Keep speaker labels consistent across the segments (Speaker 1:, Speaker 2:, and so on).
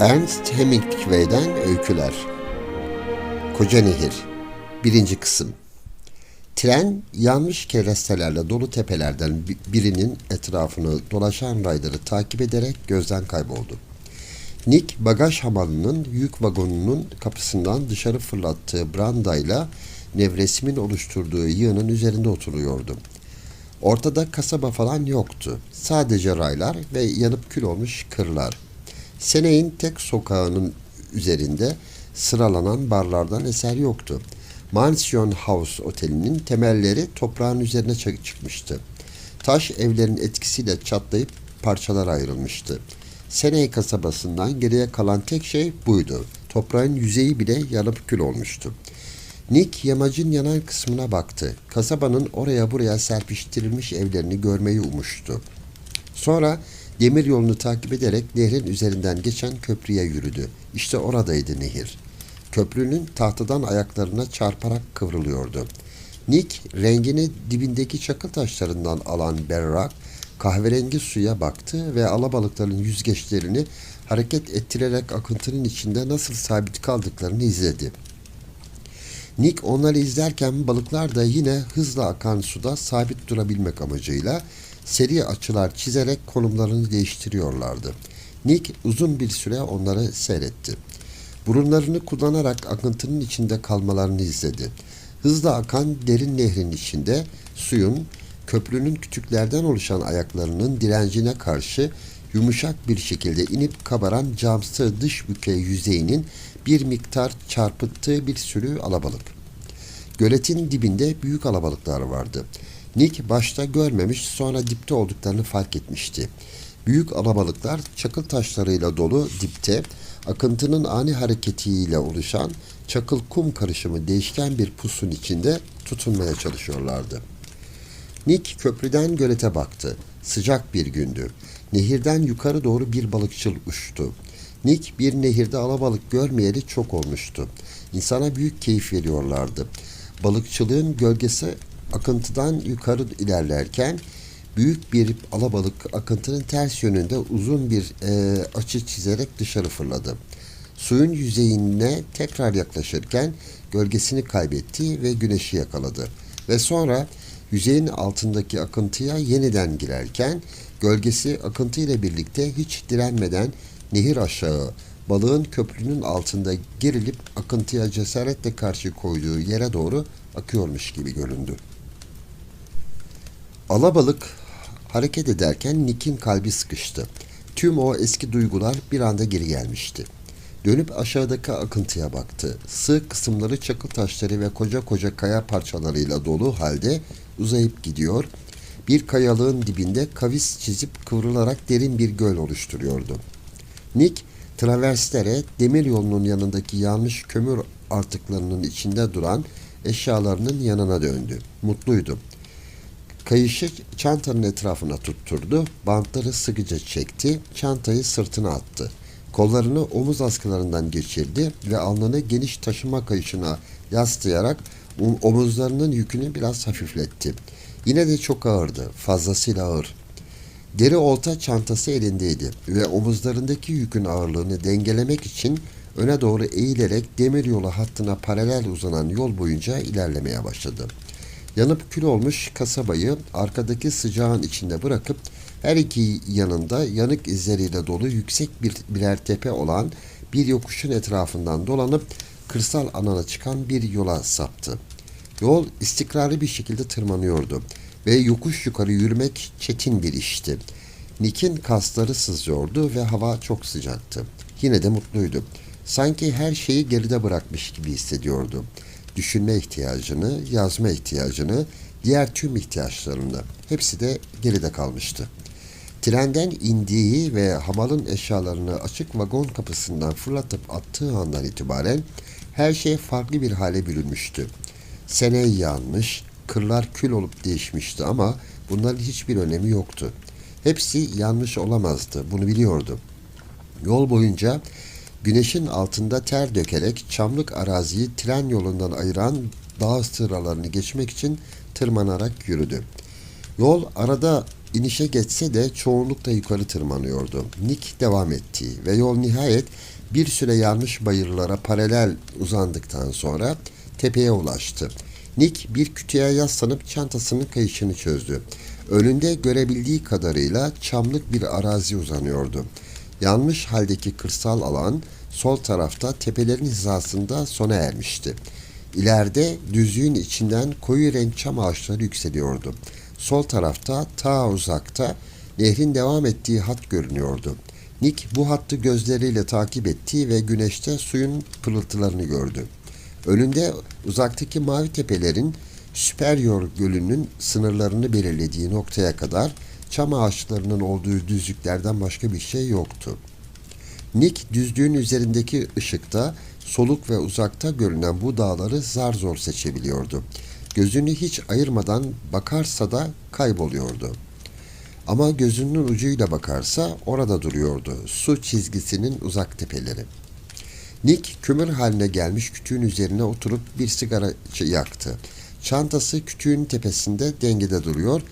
Speaker 1: Ernst Hemingway'den Öyküler Koca Nehir 1. Kısım Tren yanmış kerestelerle dolu tepelerden bi- birinin etrafını dolaşan rayları takip ederek gözden kayboldu. Nick bagaj hamalının yük vagonunun kapısından dışarı fırlattığı brandayla nevresimin oluşturduğu yığının üzerinde oturuyordu. Ortada kasaba falan yoktu. Sadece raylar ve yanıp kül olmuş kırlar. Seney'in tek sokağının üzerinde sıralanan barlardan eser yoktu. Mansion House otelinin temelleri toprağın üzerine çı- çıkmıştı. Taş evlerin etkisiyle çatlayıp parçalara ayrılmıştı. Seney kasabasından geriye kalan tek şey buydu. Toprağın yüzeyi bile yanıp kül olmuştu. Nick yamacın yanan kısmına baktı. Kasabanın oraya buraya serpiştirilmiş evlerini görmeyi umuştu. Sonra demir yolunu takip ederek nehrin üzerinden geçen köprüye yürüdü. İşte oradaydı nehir. Köprünün tahtadan ayaklarına çarparak kıvrılıyordu. Nick rengini dibindeki çakıl taşlarından alan berrak, kahverengi suya baktı ve alabalıkların yüzgeçlerini hareket ettirerek akıntının içinde nasıl sabit kaldıklarını izledi. Nick onları izlerken balıklar da yine hızla akan suda sabit durabilmek amacıyla seri açılar çizerek konumlarını değiştiriyorlardı. Nick uzun bir süre onları seyretti. Burunlarını kullanarak akıntının içinde kalmalarını izledi. Hızla akan derin nehrin içinde suyun köprünün kütüklerden oluşan ayaklarının direncine karşı yumuşak bir şekilde inip kabaran camsı dış bükey yüzeyinin bir miktar çarpıttığı bir sürü alabalık. Göletin dibinde büyük alabalıklar vardı. Nick başta görmemiş sonra dipte olduklarını fark etmişti. Büyük alabalıklar çakıl taşlarıyla dolu dipte akıntının ani hareketiyle oluşan çakıl kum karışımı değişken bir pusun içinde tutunmaya çalışıyorlardı. Nick köprüden gölete baktı. Sıcak bir gündü. Nehirden yukarı doğru bir balıkçıl uçtu. Nick bir nehirde alabalık görmeyeli çok olmuştu. İnsana büyük keyif veriyorlardı. Balıkçılığın gölgesi akıntıdan yukarı ilerlerken büyük bir alabalık akıntının ters yönünde uzun bir e, açı çizerek dışarı fırladı. Suyun yüzeyine tekrar yaklaşırken gölgesini kaybetti ve güneşi yakaladı. Ve sonra yüzeyin altındaki akıntıya yeniden girerken gölgesi akıntı ile birlikte hiç direnmeden nehir aşağı balığın köprünün altında gerilip akıntıya cesaretle karşı koyduğu yere doğru akıyormuş gibi göründü. Alabalık hareket ederken Nick'in kalbi sıkıştı. Tüm o eski duygular bir anda geri gelmişti. Dönüp aşağıdaki akıntıya baktı. Sığ kısımları çakıl taşları ve koca koca kaya parçalarıyla dolu halde uzayıp gidiyor. Bir kayalığın dibinde kavis çizip kıvrılarak derin bir göl oluşturuyordu. Nick, traverslere demir yolunun yanındaki yanmış kömür artıklarının içinde duran eşyalarının yanına döndü. Mutluydu. Kayışı çantanın etrafına tutturdu, bantları sıkıca çekti, çantayı sırtına attı. Kollarını omuz askılarından geçirdi ve alnını geniş taşıma kayışına yaslayarak omuzlarının yükünü biraz hafifletti. Yine de çok ağırdı, fazlasıyla ağır. Deri olta çantası elindeydi ve omuzlarındaki yükün ağırlığını dengelemek için öne doğru eğilerek demiryolu hattına paralel uzanan yol boyunca ilerlemeye başladı. Yanıp kül olmuş kasabayı arkadaki sıcağın içinde bırakıp her iki yanında yanık izleriyle dolu yüksek bir birer tepe olan bir yokuşun etrafından dolanıp kırsal alana çıkan bir yola saptı. Yol istikrarlı bir şekilde tırmanıyordu ve yokuş yukarı yürümek çetin bir işti. Nick'in kasları sızıyordu ve hava çok sıcaktı. Yine de mutluydu. Sanki her şeyi geride bırakmış gibi hissediyordu. Düşünme ihtiyacını, yazma ihtiyacını, diğer tüm ihtiyaçlarını hepsi de geride kalmıştı. Trenden indiği ve hamalın eşyalarını açık vagon kapısından fırlatıp attığı andan itibaren her şey farklı bir hale bürünmüştü. Sene yanmış, kırlar kül olup değişmişti ama bunların hiçbir önemi yoktu. Hepsi yanlış olamazdı, bunu biliyordu. Yol boyunca güneşin altında ter dökerek çamlık araziyi tren yolundan ayıran dağ sıralarını geçmek için tırmanarak yürüdü. Yol arada inişe geçse de çoğunlukla yukarı tırmanıyordu. Nick devam etti ve yol nihayet bir süre yanmış bayırlara paralel uzandıktan sonra tepeye ulaştı. Nick bir kütüğe yaslanıp çantasının kayışını çözdü. Önünde görebildiği kadarıyla çamlık bir arazi uzanıyordu. Yanmış haldeki kırsal alan sol tarafta tepelerin hizasında sona ermişti. İleride düzlüğün içinden koyu renk çam ağaçları yükseliyordu. Sol tarafta ta uzakta nehrin devam ettiği hat görünüyordu. Nick bu hattı gözleriyle takip etti ve güneşte suyun pırıltılarını gördü. Önünde uzaktaki mavi tepelerin Superior Gölü'nün sınırlarını belirlediği noktaya kadar çam ağaçlarının olduğu düzlüklerden başka bir şey yoktu. Nick düzlüğün üzerindeki ışıkta soluk ve uzakta görünen bu dağları zar zor seçebiliyordu. Gözünü hiç ayırmadan bakarsa da kayboluyordu. Ama gözünün ucuyla bakarsa orada duruyordu su çizgisinin uzak tepeleri. Nick kömür haline gelmiş kütüğün üzerine oturup bir sigara yaktı. Çantası kütüğün tepesinde dengede duruyor.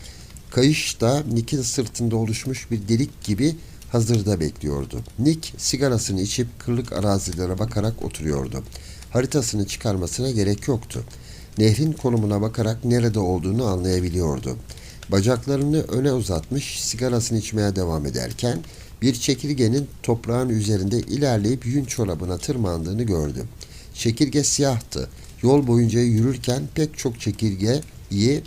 Speaker 1: Kayış da Nick'in sırtında oluşmuş bir delik gibi hazırda bekliyordu. Nick sigarasını içip kırlık arazilere bakarak oturuyordu. Haritasını çıkarmasına gerek yoktu. Nehrin konumuna bakarak nerede olduğunu anlayabiliyordu. Bacaklarını öne uzatmış sigarasını içmeye devam ederken bir çekirgenin toprağın üzerinde ilerleyip yün çorabına tırmandığını gördü. Çekirge siyahtı. Yol boyunca yürürken pek çok çekirgeyi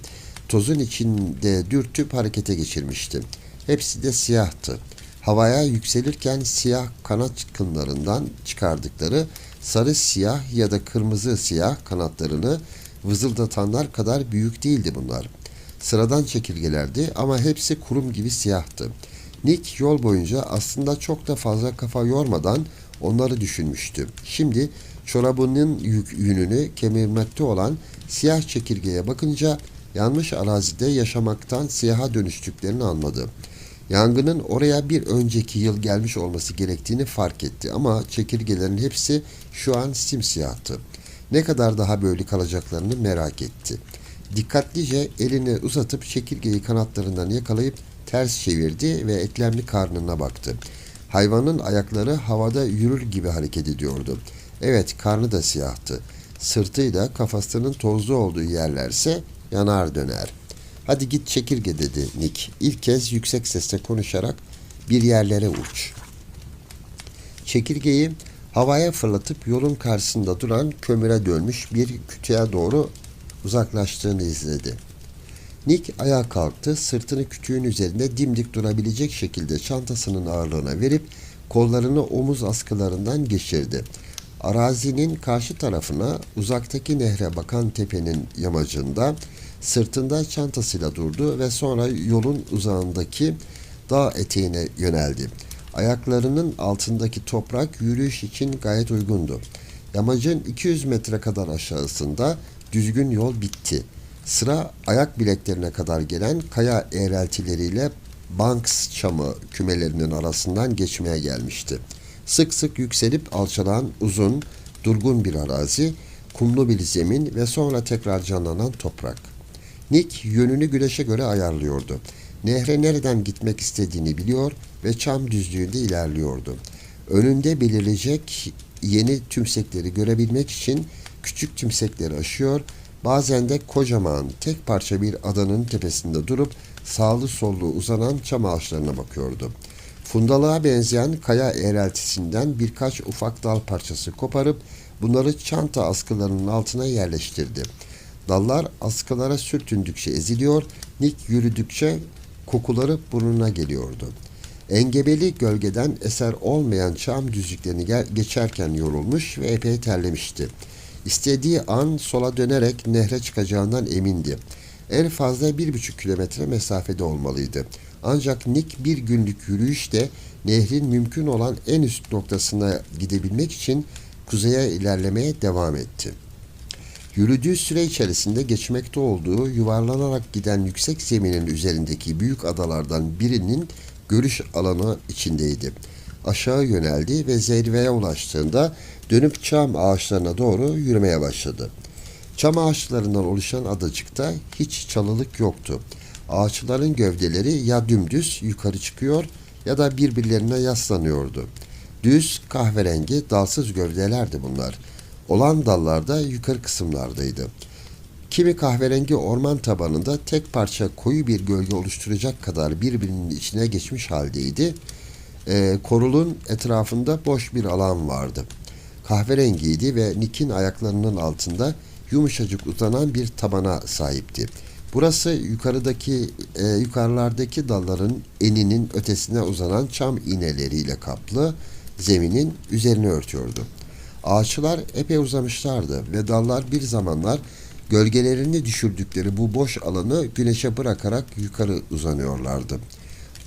Speaker 1: tozun içinde dürtüp harekete geçirmişti. Hepsi de siyahtı. Havaya yükselirken siyah kanat kınlarından çıkardıkları sarı siyah ya da kırmızı siyah kanatlarını vızıldatanlar kadar büyük değildi bunlar. Sıradan çekirgelerdi ama hepsi kurum gibi siyahtı. Nick yol boyunca aslında çok da fazla kafa yormadan onları düşünmüştü. Şimdi çorabının yük, yününü kemirmekte olan siyah çekirgeye bakınca yanmış arazide yaşamaktan siyaha dönüştüklerini anladı. Yangının oraya bir önceki yıl gelmiş olması gerektiğini fark etti ama çekirgelerin hepsi şu an simsiyahtı. Ne kadar daha böyle kalacaklarını merak etti. Dikkatlice elini uzatıp çekirgeyi kanatlarından yakalayıp ters çevirdi ve eklemli karnına baktı. Hayvanın ayakları havada yürür gibi hareket ediyordu. Evet karnı da siyahtı. Sırtıyla kafasının tozlu olduğu yerlerse yanar döner. Hadi git çekirge dedi Nick. İlk kez yüksek sesle konuşarak bir yerlere uç. Çekirgeyi havaya fırlatıp yolun karşısında duran kömüre dönmüş bir kütüğe doğru uzaklaştığını izledi. Nick ayağa kalktı, sırtını kütüğün üzerinde dimdik durabilecek şekilde çantasının ağırlığına verip kollarını omuz askılarından geçirdi. Arazinin karşı tarafına uzaktaki nehre bakan tepenin yamacında sırtında çantasıyla durdu ve sonra yolun uzağındaki dağ eteğine yöneldi. Ayaklarının altındaki toprak yürüyüş için gayet uygundu. Yamacın 200 metre kadar aşağısında düzgün yol bitti. Sıra ayak bileklerine kadar gelen kaya eğreltileriyle Banks çamı kümelerinin arasından geçmeye gelmişti. Sık sık yükselip alçalan uzun, durgun bir arazi, kumlu bir zemin ve sonra tekrar canlanan toprak. Nick yönünü güneşe göre ayarlıyordu. Nehre nereden gitmek istediğini biliyor ve çam düzlüğünde ilerliyordu. Önünde belirleyecek yeni tümsekleri görebilmek için küçük tümsekleri aşıyor, bazen de kocaman tek parça bir adanın tepesinde durup sağlı sollu uzanan çam ağaçlarına bakıyordu. Fundalığa benzeyen kaya eğreltisinden birkaç ufak dal parçası koparıp bunları çanta askılarının altına yerleştirdi. Dallar askılara sürtündükçe eziliyor, Nick yürüdükçe kokuları burnuna geliyordu. Engebeli gölgeden eser olmayan çam düzlüklerini geçerken yorulmuş ve epey terlemişti. İstediği an sola dönerek nehre çıkacağından emindi. En fazla bir buçuk kilometre mesafede olmalıydı. Ancak Nick bir günlük yürüyüşte nehrin mümkün olan en üst noktasına gidebilmek için kuzeye ilerlemeye devam etti. Yürüdüğü süre içerisinde geçmekte olduğu yuvarlanarak giden yüksek zeminin üzerindeki büyük adalardan birinin görüş alanı içindeydi. Aşağı yöneldi ve zirveye ulaştığında dönüp çam ağaçlarına doğru yürümeye başladı. Çam ağaçlarından oluşan adacıkta hiç çalılık yoktu. Ağaçların gövdeleri ya dümdüz yukarı çıkıyor ya da birbirlerine yaslanıyordu. Düz, kahverengi, dalsız gövdelerdi bunlar. Olan dallarda yukarı kısımlardaydı. Kimi kahverengi orman tabanında tek parça koyu bir gölge oluşturacak kadar birbirinin içine geçmiş haldeydi. Ee, korulun etrafında boş bir alan vardı. Kahverengiydi ve Nick'in ayaklarının altında yumuşacık uzanan bir tabana sahipti. Burası yukarıdaki e, yukarılardaki dalların eninin ötesine uzanan çam iğneleriyle kaplı zeminin üzerini örtüyordu. Ağaçlar epey uzamışlardı ve dallar bir zamanlar gölgelerini düşürdükleri bu boş alanı güneşe bırakarak yukarı uzanıyorlardı.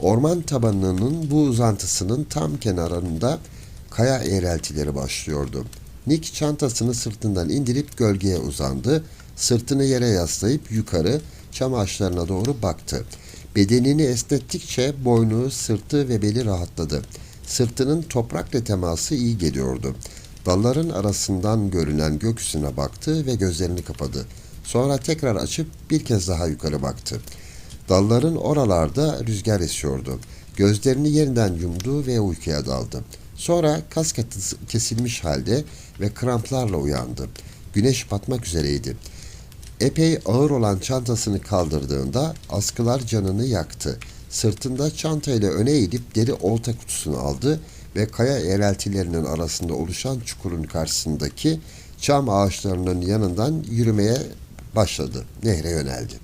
Speaker 1: Orman tabanının bu uzantısının tam kenarında kaya eğreltileri başlıyordu. Nick çantasını sırtından indirip gölgeye uzandı. Sırtını yere yaslayıp yukarı çam ağaçlarına doğru baktı. Bedenini esnettikçe boynu, sırtı ve beli rahatladı. Sırtının toprakla teması iyi geliyordu. Dalların arasından görünen gökyüzüne baktı ve gözlerini kapadı. Sonra tekrar açıp bir kez daha yukarı baktı. Dalların oralarda rüzgar esiyordu. Gözlerini yeniden yumdu ve uykuya daldı. Sonra kas kesilmiş halde ve kramplarla uyandı. Güneş batmak üzereydi. Epey ağır olan çantasını kaldırdığında askılar canını yaktı. Sırtında çantayla öne eğilip deri olta kutusunu aldı ve kaya eğreltilerinin arasında oluşan çukurun karşısındaki çam ağaçlarının yanından yürümeye başladı. Nehre yöneldi.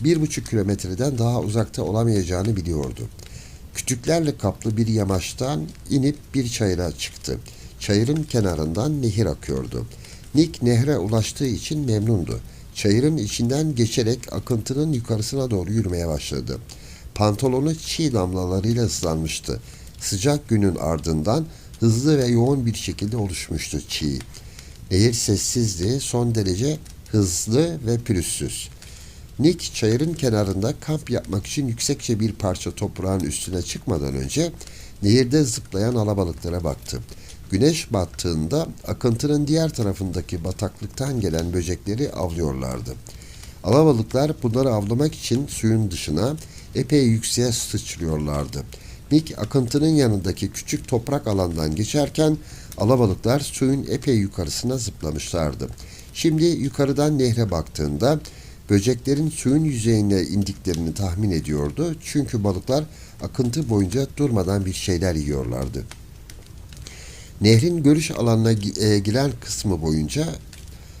Speaker 1: Bir buçuk kilometreden daha uzakta olamayacağını biliyordu. Kütüklerle kaplı bir yamaçtan inip bir çayıra çıktı. Çayırın kenarından nehir akıyordu. Nick nehre ulaştığı için memnundu. Çayırın içinden geçerek akıntının yukarısına doğru yürümeye başladı. Pantolonu çiğ damlalarıyla ıslanmıştı. Sıcak günün ardından hızlı ve yoğun bir şekilde oluşmuştu çiğ. Nehir sessizdi, son derece hızlı ve pürüzsüz. Nick çayırın kenarında kamp yapmak için yüksekçe bir parça toprağın üstüne çıkmadan önce nehirde zıplayan alabalıklara baktı. Güneş battığında akıntının diğer tarafındaki bataklıktan gelen böcekleri avlıyorlardı. Alabalıklar bunları avlamak için suyun dışına epey yükseğe sıçrıyorlardı. Nick akıntının yanındaki küçük toprak alandan geçerken alabalıklar suyun epey yukarısına zıplamışlardı. Şimdi yukarıdan nehre baktığında böceklerin suyun yüzeyine indiklerini tahmin ediyordu. Çünkü balıklar akıntı boyunca durmadan bir şeyler yiyorlardı. Nehrin görüş alanına e, giren kısmı boyunca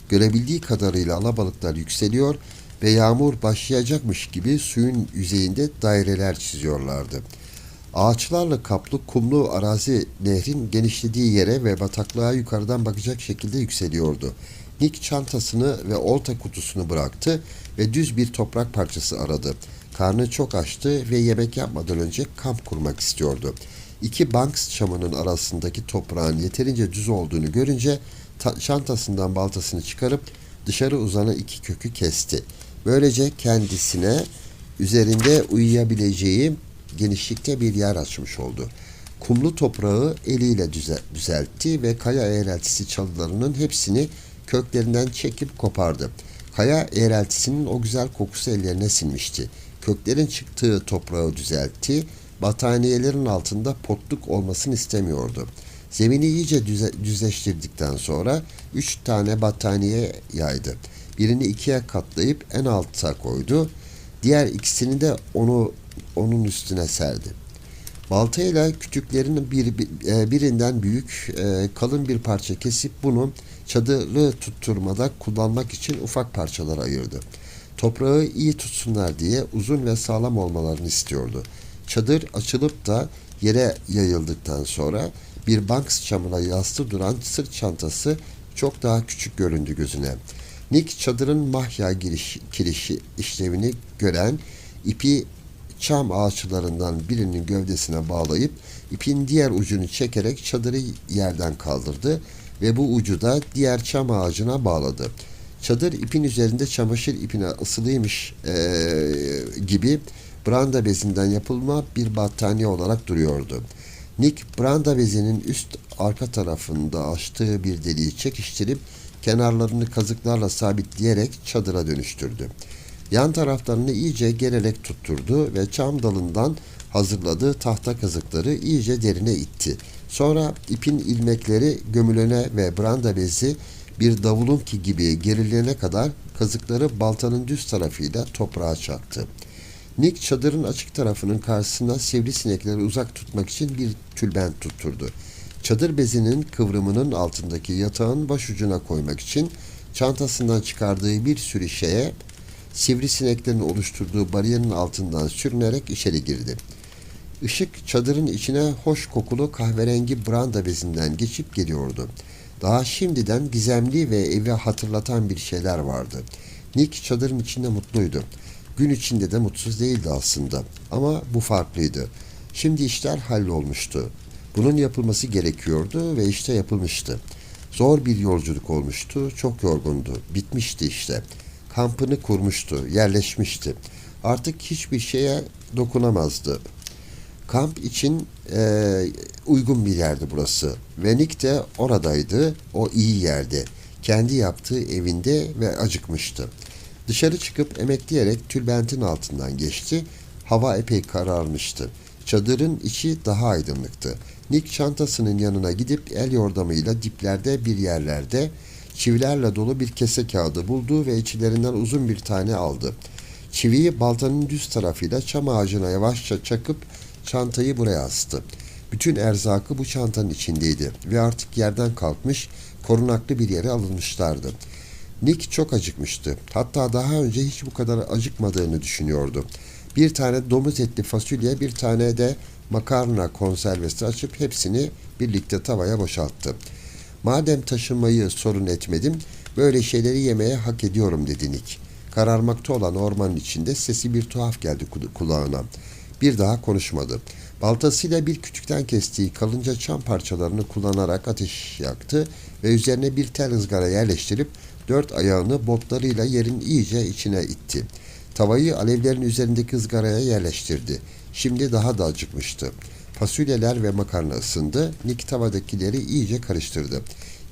Speaker 1: görebildiği kadarıyla alabalıklar yükseliyor ve yağmur başlayacakmış gibi suyun yüzeyinde daireler çiziyorlardı. Ağaçlarla kaplı kumlu arazi nehrin genişlediği yere ve bataklığa yukarıdan bakacak şekilde yükseliyordu. Nick çantasını ve olta kutusunu bıraktı ve düz bir toprak parçası aradı. Karnı çok açtı ve yemek yapmadan önce kamp kurmak istiyordu. İki banks çamının arasındaki toprağın yeterince düz olduğunu görünce ta- çantasından baltasını çıkarıp dışarı uzanan iki kökü kesti. Böylece kendisine üzerinde uyuyabileceği genişlikte bir yer açmış oldu. Kumlu toprağı eliyle düze- düzeltti ve kaya eğreltisi çalılarının hepsini köklerinden çekip kopardı. Kaya eğreltisinin o güzel kokusu ellerine sinmişti. Köklerin çıktığı toprağı düzeltti. Battaniyelerin altında potluk olmasını istemiyordu. Zemini iyice düze, düzleştirdikten sonra üç tane battaniye yaydı. Birini ikiye katlayıp en alta koydu. Diğer ikisini de onu onun üstüne serdi. Baltayla kütüklerin bir, e, birinden büyük e, kalın bir parça kesip bunu çadırı tutturmada kullanmak için ufak parçalara ayırdı. Toprağı iyi tutsunlar diye uzun ve sağlam olmalarını istiyordu. Çadır açılıp da yere yayıldıktan sonra bir banks çamına yastı duran sırt çantası çok daha küçük göründü gözüne. Nick çadırın mahya giriş, kirişi işlevini gören ipi çam ağaçlarından birinin gövdesine bağlayıp ipin diğer ucunu çekerek çadırı yerden kaldırdı ve bu ucu da diğer çam ağacına bağladı. Çadır ipin üzerinde çamaşır ipine ısılıymış eee, gibi branda bezinden yapılma bir battaniye olarak duruyordu. Nick branda bezinin üst arka tarafında açtığı bir deliği çekiştirip kenarlarını kazıklarla sabitleyerek çadıra dönüştürdü. Yan taraflarını iyice gererek tutturdu ve çam dalından hazırladığı tahta kazıkları iyice derine itti. Sonra ipin ilmekleri gömülene ve branda bezi bir davulunki gibi gerilene kadar kazıkları baltanın düz tarafıyla toprağa çaktı. Nick çadırın açık tarafının karşısına sivrisinekleri uzak tutmak için bir tülbent tutturdu. Çadır bezinin kıvrımının altındaki yatağın başucuna koymak için çantasından çıkardığı bir sürü şeye sivrisineklerin oluşturduğu bariyerin altından sürünerek içeri girdi. Işık çadırın içine hoş kokulu kahverengi branda bezinden geçip geliyordu. Daha şimdiden gizemli ve evi hatırlatan bir şeyler vardı. Nick çadırın içinde mutluydu. Gün içinde de mutsuz değildi aslında. Ama bu farklıydı. Şimdi işler hallolmuştu. Bunun yapılması gerekiyordu ve işte yapılmıştı. Zor bir yolculuk olmuştu. Çok yorgundu. Bitmişti işte. Kampını kurmuştu. Yerleşmişti. Artık hiçbir şeye dokunamazdı. Kamp için e, uygun bir yerdi burası. Ve Nick de oradaydı. O iyi yerde. Kendi yaptığı evinde ve acıkmıştı. Dışarı çıkıp emekleyerek tülbentin altından geçti. Hava epey kararmıştı. Çadırın içi daha aydınlıktı. Nick çantasının yanına gidip el yordamıyla diplerde bir yerlerde çivilerle dolu bir kese kağıdı buldu ve içlerinden uzun bir tane aldı. Çiviyi baltanın düz tarafıyla çam ağacına yavaşça çakıp çantayı buraya astı. Bütün erzakı bu çantanın içindeydi ve artık yerden kalkmış, korunaklı bir yere alınmışlardı. Nick çok acıkmıştı. Hatta daha önce hiç bu kadar acıkmadığını düşünüyordu. Bir tane domuz etli fasulye, bir tane de makarna konservesi açıp hepsini birlikte tavaya boşalttı. Madem taşınmayı sorun etmedim, böyle şeyleri yemeye hak ediyorum dedi Nick. Kararmakta olan ormanın içinde sesi bir tuhaf geldi kulağına. Bir daha konuşmadı. Baltasıyla bir küçükten kestiği kalınca çam parçalarını kullanarak ateş yaktı ve üzerine bir tel ızgara yerleştirip dört ayağını botlarıyla yerin iyice içine itti. Tavayı alevlerin üzerindeki ızgaraya yerleştirdi. Şimdi daha da acıkmıştı. Fasulyeler ve makarna ısındı. Nick tavadakileri iyice karıştırdı.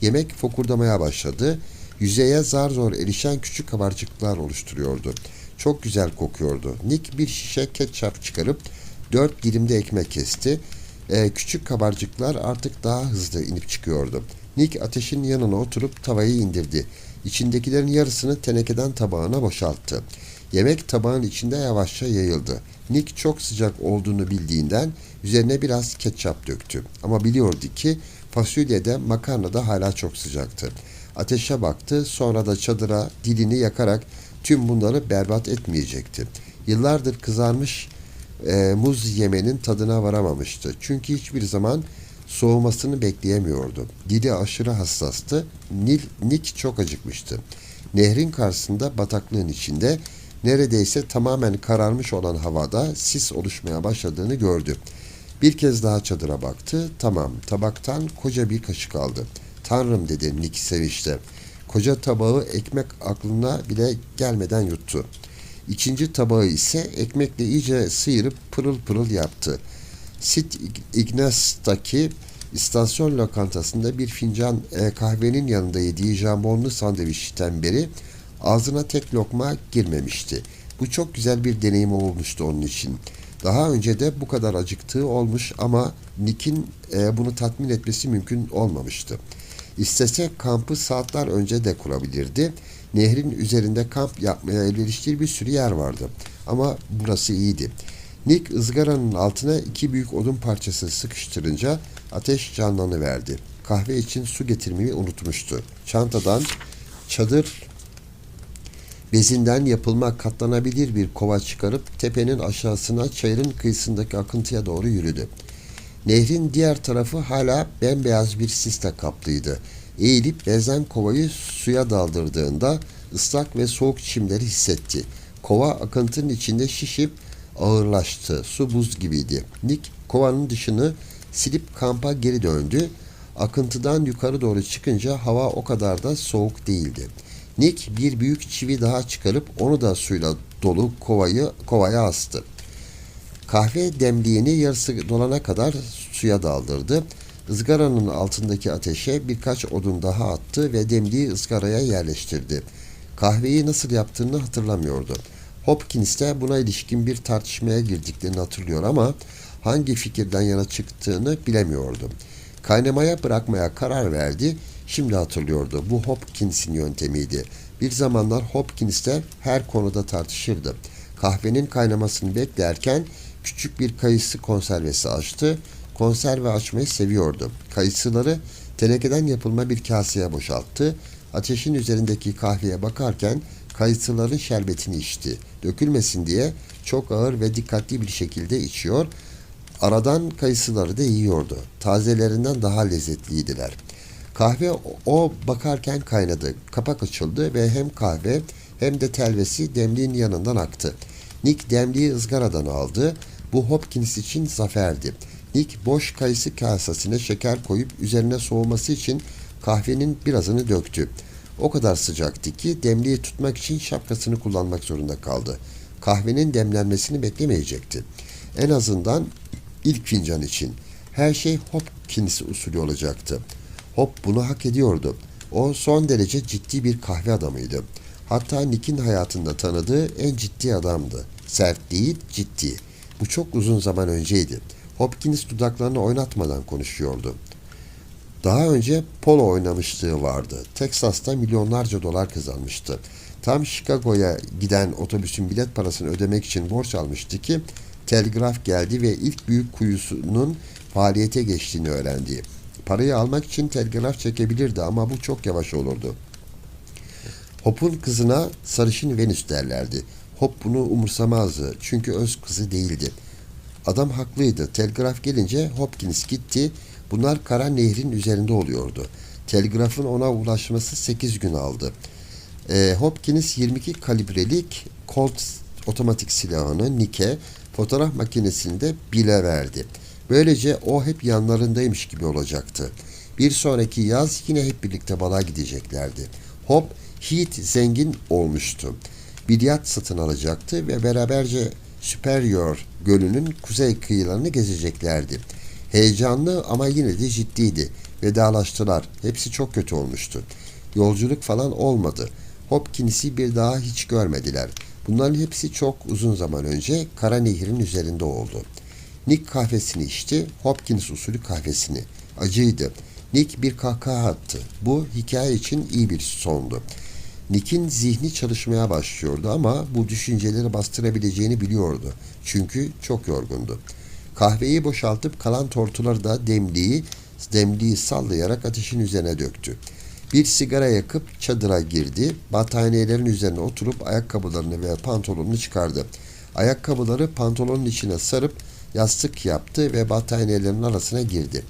Speaker 1: Yemek fokurdamaya başladı. Yüzeye zar zor erişen küçük kabarcıklar oluşturuyordu. Çok güzel kokuyordu. Nick bir şişe ketçap çıkarıp dört dilimde ekmek kesti. Ee, küçük kabarcıklar artık daha hızlı inip çıkıyordu. Nick ateşin yanına oturup tavayı indirdi. İçindekilerin yarısını tenekeden tabağına boşalttı. Yemek tabağın içinde yavaşça yayıldı. Nick çok sıcak olduğunu bildiğinden üzerine biraz ketçap döktü. Ama biliyordu ki fasulye de makarna da hala çok sıcaktı. Ateşe baktı sonra da çadıra dilini yakarak tüm bunları berbat etmeyecekti. Yıllardır kızarmış e, muz yemenin tadına varamamıştı. Çünkü hiçbir zaman soğumasını bekleyemiyordu. Dili aşırı hassastı. Nil, Nick çok acıkmıştı. Nehrin karşısında bataklığın içinde neredeyse tamamen kararmış olan havada sis oluşmaya başladığını gördü. Bir kez daha çadıra baktı. Tamam, tabaktan koca bir kaşık aldı. Tanrım dedi Nick sevinçle. Koca tabağı ekmek aklına bile gelmeden yuttu. İkinci tabağı ise ekmekle iyice sıyırıp pırıl pırıl yaptı. Sit Ignaz'taki istasyon lokantasında bir fincan e, kahvenin yanında yediği jambonlu sandviçten beri ağzına tek lokma girmemişti. Bu çok güzel bir deneyim olmuştu onun için. Daha önce de bu kadar acıktığı olmuş ama Nick'in e, bunu tatmin etmesi mümkün olmamıştı. İstese kampı saatler önce de kurabilirdi. Nehrin üzerinde kamp yapmaya elverişli bir sürü yer vardı. Ama burası iyiydi. Nick ızgaranın altına iki büyük odun parçası sıkıştırınca ateş canlanıverdi. Kahve için su getirmeyi unutmuştu. Çantadan çadır bezinden yapılma katlanabilir bir kova çıkarıp tepenin aşağısına çayırın kıyısındaki akıntıya doğru yürüdü. Nehrin diğer tarafı hala bembeyaz bir sisle kaplıydı. Eğilip bezen kovayı suya daldırdığında ıslak ve soğuk çimleri hissetti. Kova akıntının içinde şişip ağırlaştı. Su buz gibiydi. Nick kovanın dışını silip kampa geri döndü. Akıntıdan yukarı doğru çıkınca hava o kadar da soğuk değildi. Nick bir büyük çivi daha çıkarıp onu da suyla dolu kovayı kovaya astı. Kahve demliğini yarısı dolana kadar suya daldırdı. Izgaranın altındaki ateşe birkaç odun daha attı ve demliği ızgaraya yerleştirdi. Kahveyi nasıl yaptığını hatırlamıyordu. Hopkins de buna ilişkin bir tartışmaya girdiklerini hatırlıyor ama hangi fikirden yana çıktığını bilemiyordu. Kaynamaya bırakmaya karar verdi. Şimdi hatırlıyordu. Bu Hopkins'in yöntemiydi. Bir zamanlar Hopkins de her konuda tartışırdı. Kahvenin kaynamasını beklerken küçük bir kayısı konservesi açtı. Konserve açmayı seviyordu. Kayısıları tenekeden yapılma bir kaseye boşalttı. Ateşin üzerindeki kahveye bakarken kayısıların şerbetini içti. Dökülmesin diye çok ağır ve dikkatli bir şekilde içiyor. Aradan kayısıları da yiyordu. Tazelerinden daha lezzetliydiler. Kahve o bakarken kaynadı. Kapak açıldı ve hem kahve hem de telvesi demliğin yanından aktı. Nick demliği ızgaradan aldı. Bu Hopkins için zaferdi. Nick boş kayısı kasesine şeker koyup üzerine soğuması için kahvenin birazını döktü. O kadar sıcaktı ki demliği tutmak için şapkasını kullanmak zorunda kaldı. Kahvenin demlenmesini beklemeyecekti. En azından ilk fincan için. Her şey Hopkins usulü olacaktı. Hop bunu hak ediyordu. O son derece ciddi bir kahve adamıydı. Hatta Nick'in hayatında tanıdığı en ciddi adamdı. Sert değil, ciddi. Bu çok uzun zaman önceydi. Hopkins dudaklarını oynatmadan konuşuyordu. Daha önce polo oynamışlığı vardı. Texas'ta milyonlarca dolar kazanmıştı. Tam Chicago'ya giden otobüsün bilet parasını ödemek için borç almıştı ki telgraf geldi ve ilk büyük kuyusunun faaliyete geçtiğini öğrendi. Parayı almak için telgraf çekebilirdi ama bu çok yavaş olurdu. Hop'un kızına sarışın Venüs derlerdi. Hop bunu umursamazdı çünkü öz kızı değildi. Adam haklıydı. Telgraf gelince Hopkins gitti. Bunlar Kara Nehrin üzerinde oluyordu. Telgrafın ona ulaşması 8 gün aldı. Ee, Hopkins 22 kalibrelik Colt otomatik silahını Nick'e, fotoğraf makinesini de Bill'e verdi. Böylece o hep yanlarındaymış gibi olacaktı. Bir sonraki yaz yine hep birlikte balığa gideceklerdi. Hop, Heath zengin olmuştu. Bir yat satın alacaktı ve beraberce Superior Gölü'nün kuzey kıyılarını gezeceklerdi. Heyecanlı ama yine de ciddiydi. Vedalaştılar. Hepsi çok kötü olmuştu. Yolculuk falan olmadı. Hopkins'i bir daha hiç görmediler. Bunların hepsi çok uzun zaman önce Kara Nehir'in üzerinde oldu. Nick kahvesini içti, Hopkins usulü kahvesini. Acıydı. Nick bir kahkaha attı. Bu hikaye için iyi bir sondu. Nick'in zihni çalışmaya başlıyordu ama bu düşünceleri bastırabileceğini biliyordu. Çünkü çok yorgundu. Kahveyi boşaltıp kalan tortuları da demliği, demliği sallayarak ateşin üzerine döktü. Bir sigara yakıp çadıra girdi. Battaniyelerin üzerine oturup ayakkabılarını ve pantolonunu çıkardı. Ayakkabıları pantolonun içine sarıp yastık yaptı ve battaniyelerin arasına girdi.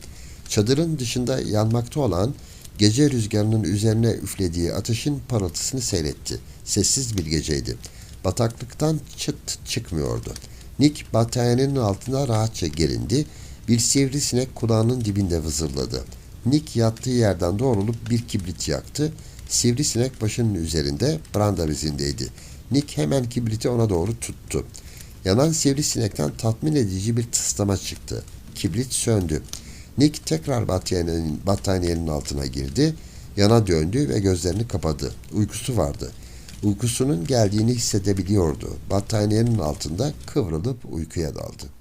Speaker 1: Çadırın dışında yanmakta olan gece rüzgarının üzerine üflediği ateşin parıltısını seyretti. Sessiz bir geceydi. Bataklıktan çıt çıkmıyordu. Nick battaniyenin altına rahatça gerindi. Bir sivrisinek kulağının dibinde vızırladı. Nick yattığı yerden doğrulup bir kibrit yaktı. Sivrisinek başının üzerinde branda bezindeydi. Nick hemen kibriti ona doğru tuttu. Yanan sivrisinekten tatmin edici bir tıslama çıktı. Kibrit söndü. Nick tekrar battaniyenin, battaniyenin altına girdi. Yana döndü ve gözlerini kapadı. Uykusu vardı. Uykusunun geldiğini hissedebiliyordu. Battaniyenin altında kıvrılıp uykuya daldı.